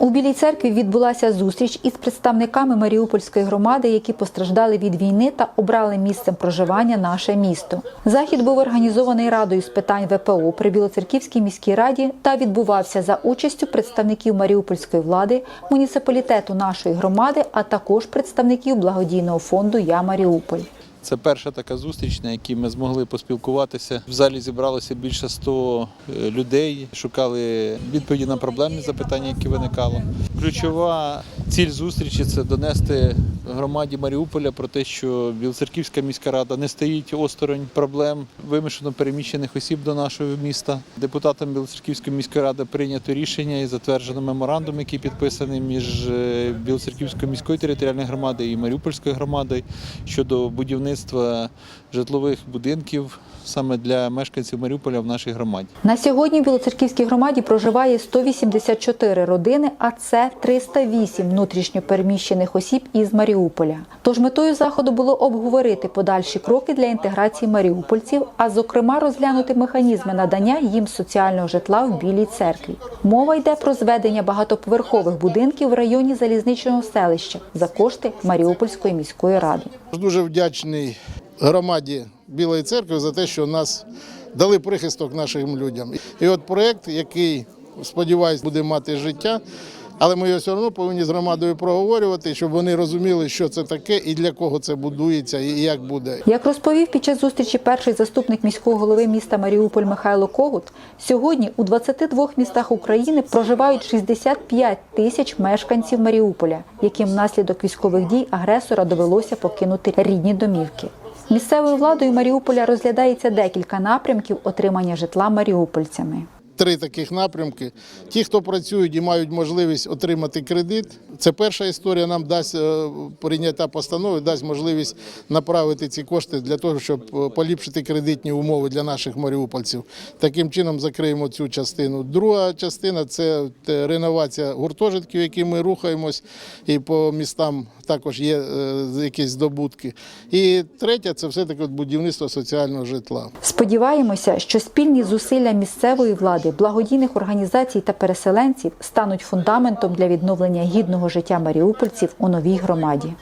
У Білій церкві відбулася зустріч із представниками Маріупольської громади, які постраждали від війни та обрали місцем проживання наше місто. Захід був організований радою з питань ВПО при Білоцерківській міській раді та відбувався за участю представників Маріупольської влади, муніципалітету нашої громади, а також представників благодійного фонду Я Маріуполь. Це перша така зустріч, на якій ми змогли поспілкуватися. В залі зібралося більше 100 е, людей, шукали відповіді на проблемні запитання, які виникали. Ключова ціль зустрічі це донести громаді Маріуполя про те, що Білоцерківська міська рада не стоїть осторонь проблем вимушено переміщених осіб до нашого міста. Депутатам Білоцерківської міської ради прийнято рішення і затверджено меморандум, який підписаний між е, Білоцерківською міською територіальною громадою і Маріупольською громадою щодо будівництва житлових будинків саме для мешканців Маріуполя в нашій громаді. На сьогодні в Білоцерківській громаді проживає 184 родини, а це 308 внутрішньо переміщених осіб із Маріуполя. Тож метою заходу було обговорити подальші кроки для інтеграції маріупольців, а зокрема розглянути механізми надання їм соціального житла в Білій церкві. Мова йде про зведення багатоповерхових будинків в районі залізничного селища за кошти Маріупольської міської ради. Дуже вдячний громаді Білої церкви за те, що нас дали прихисток нашим людям. І от проєкт, який, сподіваюсь, буде мати життя, але ми його все одно повинні з громадою проговорювати, щоб вони розуміли, що це таке і для кого це будується, і як буде. Як розповів під час зустрічі перший заступник міського голови міста Маріуполь Михайло Когут, сьогодні у 22 містах України проживають 65 тисяч мешканців Маріуполя, яким внаслідок військових дій агресора довелося покинути рідні домівки. Місцевою владою Маріуполя розглядається декілька напрямків отримання житла маріупольцями. Три таких напрямки. Ті, хто працюють і мають можливість отримати кредит, це перша історія. Нам дасть е, прийняття постанови, дасть можливість направити ці кошти для того, щоб е, поліпшити кредитні умови для наших маріупольців. Таким чином закриємо цю частину. Друга частина це реновація гуртожитків, які ми рухаємось, і по містам також є е, якісь здобутки. І третя це все таки будівництво соціального житла. Сподіваємося, що спільні зусилля місцевої влади, благодійних організацій та переселенців стануть фундаментом для відновлення гідного життя маріупольців у новій громаді.